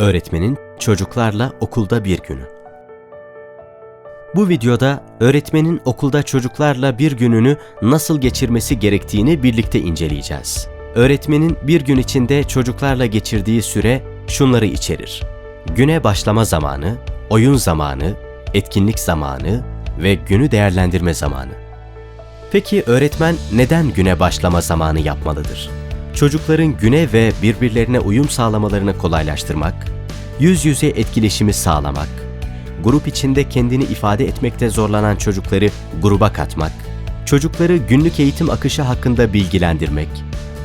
Öğretmenin çocuklarla okulda bir günü. Bu videoda öğretmenin okulda çocuklarla bir gününü nasıl geçirmesi gerektiğini birlikte inceleyeceğiz. Öğretmenin bir gün içinde çocuklarla geçirdiği süre şunları içerir. Güne başlama zamanı, oyun zamanı, etkinlik zamanı ve günü değerlendirme zamanı. Peki öğretmen neden güne başlama zamanı yapmalıdır? Çocukların güne ve birbirlerine uyum sağlamalarını kolaylaştırmak, yüz yüze etkileşimi sağlamak, grup içinde kendini ifade etmekte zorlanan çocukları gruba katmak, çocukları günlük eğitim akışı hakkında bilgilendirmek,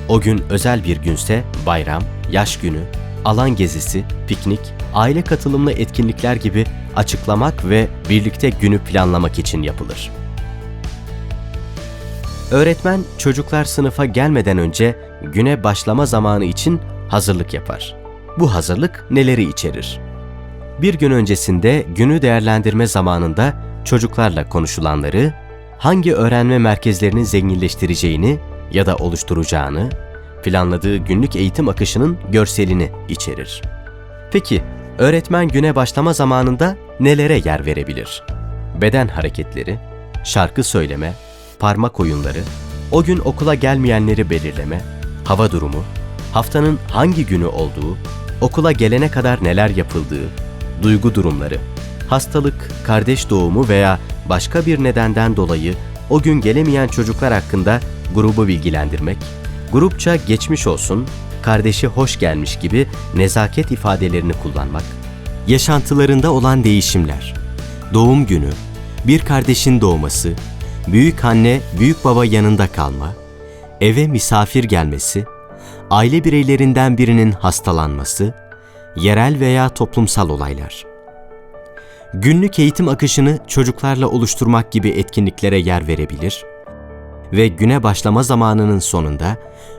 o gün özel bir günse bayram, yaş günü, alan gezisi, piknik, aile katılımlı etkinlikler gibi açıklamak ve birlikte günü planlamak için yapılır. Öğretmen çocuklar sınıfa gelmeden önce güne başlama zamanı için hazırlık yapar. Bu hazırlık neleri içerir? Bir gün öncesinde günü değerlendirme zamanında çocuklarla konuşulanları, hangi öğrenme merkezlerinin zenginleştireceğini ya da oluşturacağını, planladığı günlük eğitim akışının görselini içerir. Peki, öğretmen güne başlama zamanında nelere yer verebilir? Beden hareketleri, şarkı söyleme, parmak oyunları, o gün okula gelmeyenleri belirleme, hava durumu, haftanın hangi günü olduğu, okula gelene kadar neler yapıldığı, duygu durumları, hastalık, kardeş doğumu veya başka bir nedenden dolayı o gün gelemeyen çocuklar hakkında grubu bilgilendirmek, grupça geçmiş olsun, kardeşi hoş gelmiş gibi nezaket ifadelerini kullanmak, yaşantılarında olan değişimler, doğum günü, bir kardeşin doğması, büyük anne, büyük baba yanında kalma, eve misafir gelmesi, aile bireylerinden birinin hastalanması, yerel veya toplumsal olaylar. Günlük eğitim akışını çocuklarla oluşturmak gibi etkinliklere yer verebilir ve güne başlama zamanının sonunda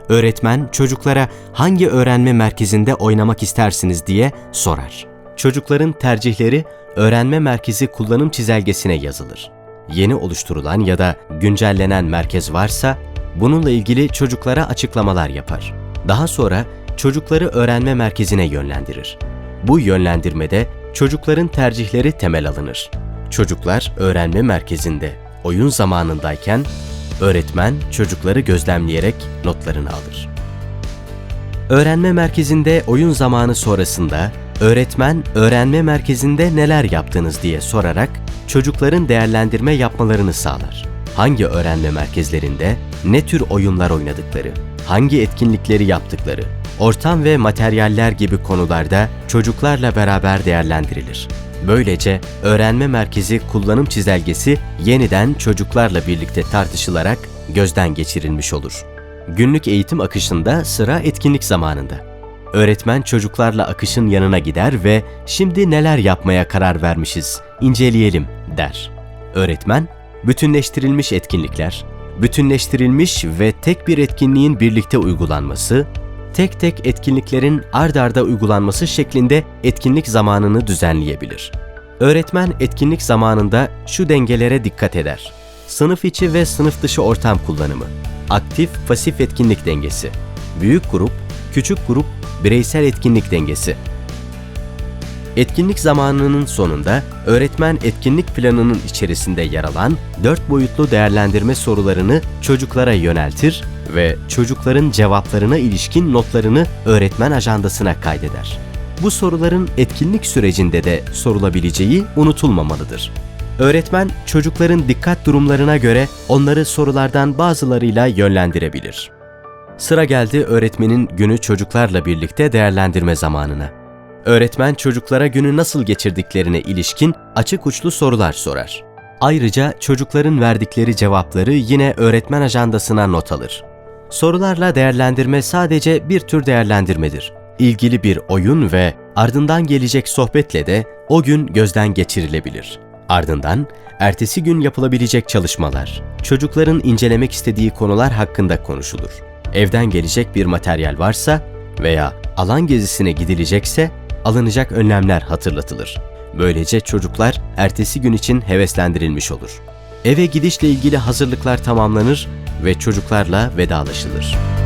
öğretmen çocuklara hangi öğrenme merkezinde oynamak istersiniz diye sorar. Çocukların tercihleri öğrenme merkezi kullanım çizelgesine yazılır. Yeni oluşturulan ya da güncellenen merkez varsa bununla ilgili çocuklara açıklamalar yapar. Daha sonra çocukları öğrenme merkezine yönlendirir. Bu yönlendirmede çocukların tercihleri temel alınır. Çocuklar öğrenme merkezinde oyun zamanındayken öğretmen çocukları gözlemleyerek notlarını alır. Öğrenme merkezinde oyun zamanı sonrasında öğretmen öğrenme merkezinde neler yaptınız diye sorarak çocukların değerlendirme yapmalarını sağlar. Hangi öğrenme merkezlerinde ne tür oyunlar oynadıkları, hangi etkinlikleri yaptıkları, ortam ve materyaller gibi konularda çocuklarla beraber değerlendirilir. Böylece öğrenme merkezi kullanım çizelgesi yeniden çocuklarla birlikte tartışılarak gözden geçirilmiş olur. Günlük eğitim akışında sıra etkinlik zamanında. Öğretmen çocuklarla akışın yanına gider ve şimdi neler yapmaya karar vermişiz, inceleyelim der. Öğretmen, bütünleştirilmiş etkinlikler, bütünleştirilmiş ve tek bir etkinliğin birlikte uygulanması, tek tek etkinliklerin ard arda uygulanması şeklinde etkinlik zamanını düzenleyebilir. Öğretmen etkinlik zamanında şu dengelere dikkat eder. Sınıf içi ve sınıf dışı ortam kullanımı, aktif pasif etkinlik dengesi, büyük grup, küçük grup, bireysel etkinlik dengesi. Etkinlik zamanının sonunda öğretmen etkinlik planının içerisinde yer alan dört boyutlu değerlendirme sorularını çocuklara yöneltir ve çocukların cevaplarına ilişkin notlarını öğretmen ajandasına kaydeder. Bu soruların etkinlik sürecinde de sorulabileceği unutulmamalıdır. Öğretmen çocukların dikkat durumlarına göre onları sorulardan bazılarıyla yönlendirebilir. Sıra geldi öğretmenin günü çocuklarla birlikte değerlendirme zamanına. Öğretmen çocuklara günü nasıl geçirdiklerine ilişkin açık uçlu sorular sorar. Ayrıca çocukların verdikleri cevapları yine öğretmen ajandasına not alır. Sorularla değerlendirme sadece bir tür değerlendirmedir. İlgili bir oyun ve ardından gelecek sohbetle de o gün gözden geçirilebilir. Ardından ertesi gün yapılabilecek çalışmalar, çocukların incelemek istediği konular hakkında konuşulur. Evden gelecek bir materyal varsa veya alan gezisine gidilecekse alınacak önlemler hatırlatılır. Böylece çocuklar ertesi gün için heveslendirilmiş olur. Eve gidişle ilgili hazırlıklar tamamlanır ve çocuklarla vedalaşılır.